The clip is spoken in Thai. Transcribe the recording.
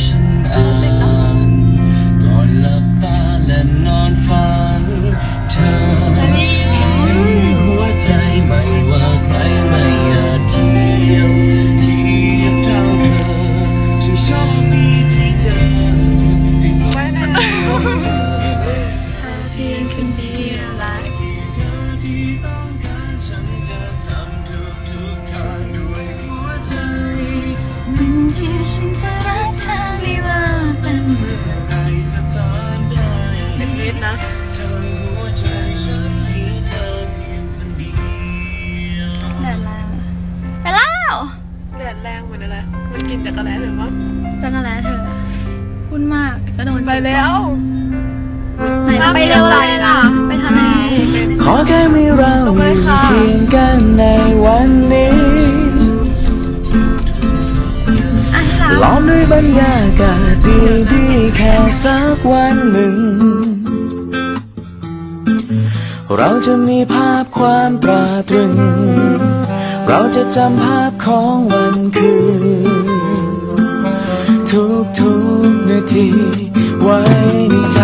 深爱 นินะแดดแรงไปแล้วแดดแรงเหมือนอะไรมันกินจักระแลหรือวะจักระไรเธอพุ่นมากก็โดนไปแล้ว ไหนเราไปเร็วใจล่ะ ไปทะเลขอแค่มีเราอยู่เคียงกันในวันนี้ล้อมด้วยบรรยากาศดีๆแค่สักวันหนึ่ง เราจะมีภาพความตราตรึง เราจะจำภาพของวันคืน ทุกทุกนาทีไว้ในใจ